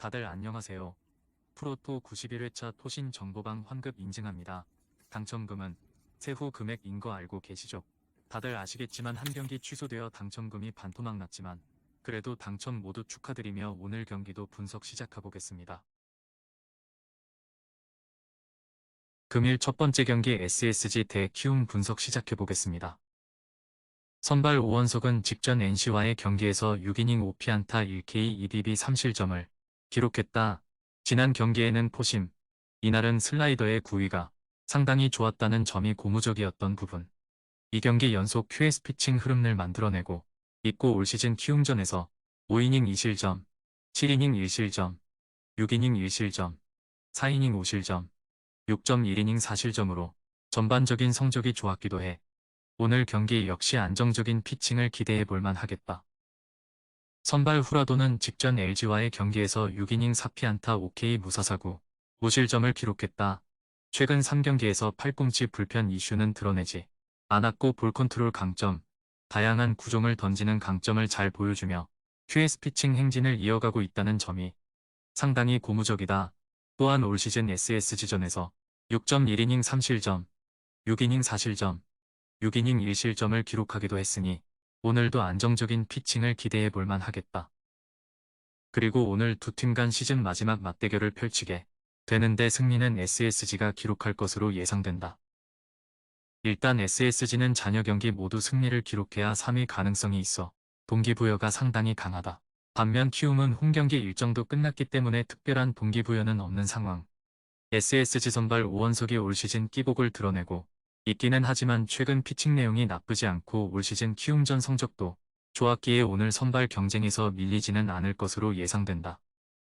다들 안녕하세요. 프로토 91회차 토신 정보방 환급 인증합니다. 당첨금은 세후 금액인 거 알고 계시죠? 다들 아시겠지만 한 경기 취소되어 당첨금이 반토막 났지만 그래도 당첨 모두 축하드리며 오늘 경기도 분석 시작해보겠습니다. 금일 첫 번째 경기 SSG 대 키움 분석 시작해보겠습니다. 선발 오원석은 직전 NC와의 경기에서 6이닝 5피안타 1K 2DB 3실점을 기록했다. 지난 경기에는 포심, 이날은 슬라이더의 구위가 상당히 좋았다는 점이 고무적이었던 부분. 이 경기 연속 QS 피칭 흐름을 만들어내고 있고 올 시즌 키움전에서 5이닝 2실점, 7이닝 1실점, 6이닝 1실점, 4이닝 5실점, 6.1이닝 4실점으로 전반적인 성적이 좋았기도 해 오늘 경기 역시 안정적인 피칭을 기대해 볼만 하겠다. 선발 후라도는 직전 LG와의 경기에서 6이닝 4피안타 5K 무사사구, 무실점을 기록했다. 최근 3경기에서 팔꿈치 불편 이슈는 드러내지 않았고 볼 컨트롤 강점, 다양한 구종을 던지는 강점을 잘 보여주며 QS 피칭 행진을 이어가고 있다는 점이 상당히 고무적이다. 또한 올 시즌 SSG전에서 6.1이닝 3실점, 6이닝 4실점, 6이닝 1실점을 기록하기도 했으니 오늘도 안정적인 피칭을 기대해 볼만 하겠다. 그리고 오늘 두 팀 간 시즌 마지막 맞대결을 펼치게 되는데 승리는 SSG가 기록할 것으로 예상된다. 일단 SSG는 잔여 경기 모두 승리를 기록해야 3위 가능성이 있어 동기부여가 상당히 강하다. 반면 키움은 홈경기 일정도 끝났기 때문에 특별한 동기부여는 없는 상황. SSG 선발 오원석이 올 시즌 끼복을 드러내고 있기는 하지만 최근 피칭 내용이 나쁘지 않고 올 시즌 키움전 성적도 좋았기에 오늘 선발 경쟁에서 밀리지는 않을 것으로 예상된다.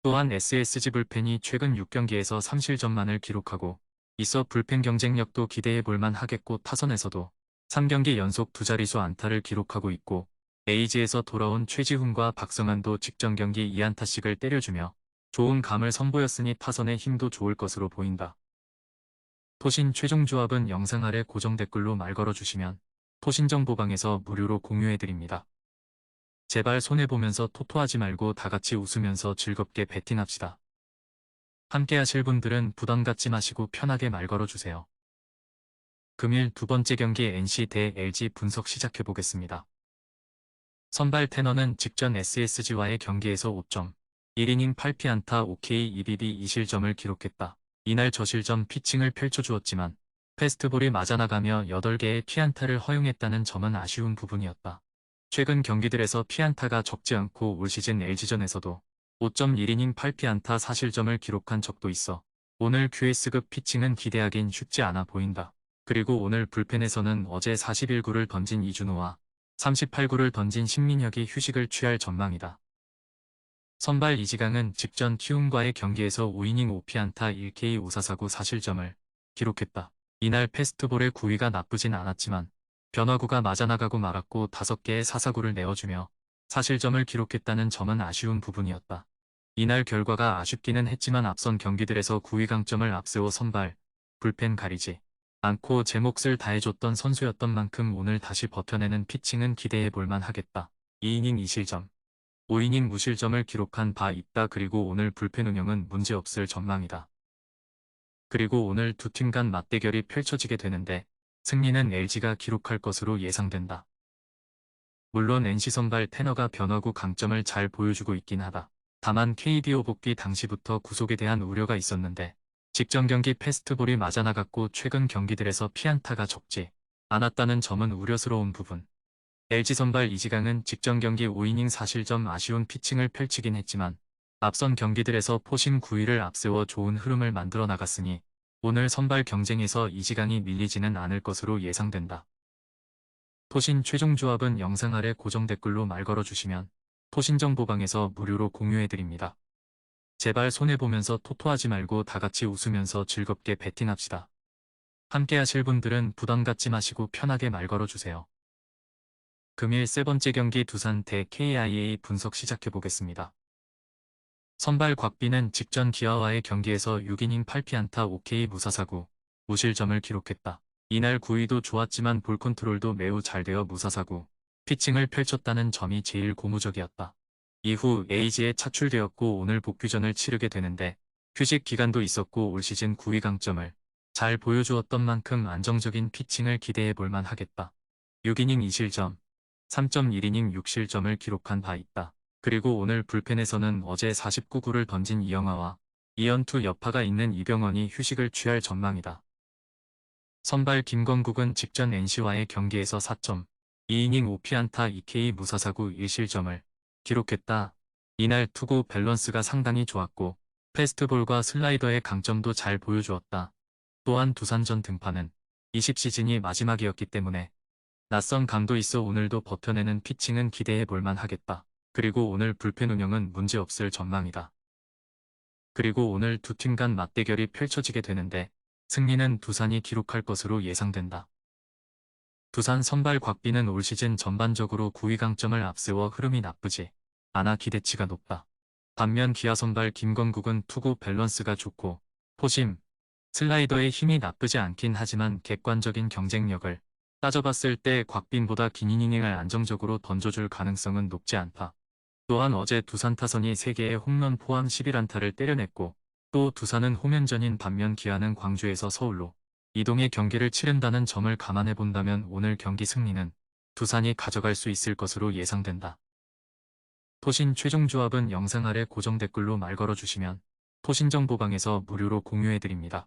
또한 SSG 불펜이 최근 6경기에서 3실점만을 기록하고 있어 불펜 경쟁력도 기대해 볼만 하겠고 타선에서도 3경기 연속 두 자릿수 안타를 기록하고 있고 에이지에서 돌아온 최지훈과 박성환도 직전 경기 2안타씩을 때려주며 좋은 감을 선보였으니 타선의 힘도 좋을 것으로 보인다. 토신 최종 조합은 영상 아래 고정 댓글로 말 걸어주시면 토신정보방에서 무료로 공유해드립니다. 제발 손해보면서 토토하지 말고 다같이 웃으면서 즐겁게 베팅합시다. 함께 하실 분들은 부담 갖지 마시고 편하게 말 걸어주세요. 금일 두 번째 경기 NC 대 LG 분석 시작해보겠습니다. 선발 테너는 직전 SSG와의 경기에서 5점, 1이닝 8피안타 5K 2BB 2실점을 기록했다. 이날 저실점 피칭을 펼쳐주었지만 페스트볼이 맞아나가며 8개의 피안타를 허용했다는 점은 아쉬운 부분이었다. 최근 경기들에서 피안타가 적지 않고 올 시즌 LG전에서도 5.1이닝 8피안타 4실점을 기록한 적도 있어 오늘 QS급 피칭은 기대하긴 쉽지 않아 보인다. 그리고 오늘 불펜에서는 어제 41구를 던진 이준호와 38구를 던진 신민혁이 휴식을 취할 전망이다. 선발 이지강은 직전 키움과의 경기에서 5이닝 5피안타 1K 5사사구 4실점을 기록했다. 이날 페스트볼의 구위가 나쁘진 않았지만 변화구가 맞아나가고 말았고 5개의 사사구를 내어주며 사실점을 기록했다는 점은 아쉬운 부분이었다. 이날 결과가 아쉽기는 했지만 앞선 경기들에서 구위 강점을 앞세워 선발, 불펜 가리지 않고 제 몫을 다해줬던 선수였던 만큼 오늘 다시 버텨내는 피칭은 기대해 볼만 하겠다. 2이닝 2실점 5이닝 무실점을 기록한 바 있다 그리고 오늘 불펜 운영은 문제없을 전망이다. 그리고 오늘 두 팀 간 맞대결이 펼쳐지게 되는데 승리는 LG가 기록할 것으로 예상된다. 물론 NC 선발 테너가 변화구 강점을 잘 보여주고 있긴 하다. 다만 KBO 복귀 당시부터 구속에 대한 우려가 있었는데 직전 경기 페스트볼이 맞아나갔고 최근 경기들에서 피안타가 적지 않았다는 점은 우려스러운 부분. LG 선발 이지강은 직전 경기 5이닝 4실점 아쉬운 피칭을 펼치긴 했지만 앞선 경기들에서 포신 9위를 앞세워 좋은 흐름을 만들어 나갔으니 오늘 선발 경쟁에서 이지강이 밀리지는 않을 것으로 예상된다. 토신 최종 조합은 영상 아래 고정 댓글로 말 걸어주시면 토신정보방에서 무료로 공유해드립니다. 제발 손해보면서 토토하지 말고 다같이 웃으면서 즐겁게 베팅합시다. 함께 하실 분들은 부담 갖지 마시고 편하게 말 걸어주세요. 금일 세 번째 경기 두산 대 KIA 분석 시작해보겠습니다. 선발 곽비는 직전 기아와의 경기에서 6이닝 8피안타 5K 무사사구, 무실점을 기록했다. 이날 구위도 좋았지만 볼 컨트롤도 매우 잘 되어 무사사구, 피칭을 펼쳤다는 점이 제일 고무적이었다. 이후 에이지에 차출되었고 오늘 복귀전을 치르게 되는데 휴식 기간도 있었고 올 시즌 9위 강점을 잘 보여주었던 만큼 안정적인 피칭을 기대해 볼만 하겠다. 6이닝 2실점, 3.1이닝 6실점을 기록한 바 있다. 그리고 오늘 불펜에서는 어제 49구를 던진 이영하와 이연투 여파가 있는 이병헌이 휴식을 취할 전망이다. 선발 김건국은 직전 NC와의 경기에서 4점, 2이닝 5피안타 2K 무사사구 1실점을 기록했다. 이날 투구 밸런스가 상당히 좋았고 패스트볼과 슬라이더의 강점도 잘 보여주었다. 또한 두산전 등판은 20시즌이 마지막이었기 때문에 낯선 감도 있어 오늘도 버텨내는 피칭은 기대해 볼만 하겠다. 그리고 오늘 불펜 운영은 문제없을 전망이다. 그리고 오늘 두 팀 간 맞대결이 펼쳐지게 되는데 승리는 두산이 기록할 것으로 예상된다. 두산 선발 곽비는 올 시즌 전반적으로 9위 강점을 앞세워 흐름이 나쁘지 않아 기대치가 높다. 반면 기아 선발 김건국은 투구 밸런스가 좋고 포심, 슬라이더의 힘이 나쁘지 않긴 하지만 객관적인 경쟁력을 따져봤을 때 곽빈보다 긴 이닝을 안정적으로 던져줄 가능성은 높지 않다. 또한 어제 두산 타선이 3개의 홈런 포함 11안타를 때려냈고 또 두산은 홈연전인 반면 기아는 광주에서 서울로 이동의 경기를 치른다는 점을 감안해 본다면 오늘 경기 승리는 두산이 가져갈 수 있을 것으로 예상된다. 토신 최종 조합은 영상 아래 고정 댓글로 말 걸어주시면 토신정보방에서 무료로 공유해드립니다.